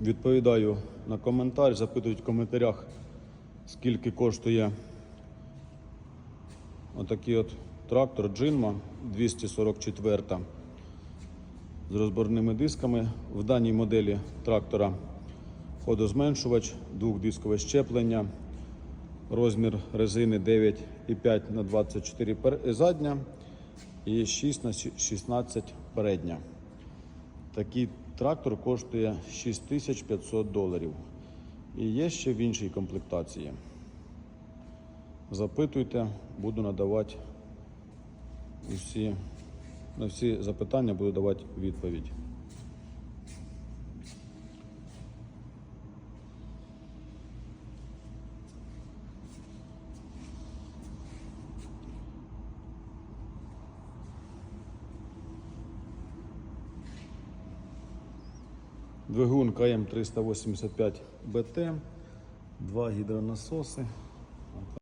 Відповідаю на коментар, запитують в коментарях, скільки коштує отакий от трактор Джинма 244 з розборними дисками. В даній моделі трактора ходозменшувач, двохдискове щеплення, розмір резини 9,5 на 24 задня і 6 на 16 передня. Такий трактор коштує 6500 доларів. І є ще в іншій комплектації. Запитуйте, буду надавати усі, на всі запитання буду давати відповідь. Двигун КМ 385 БТ, два гідронасоси.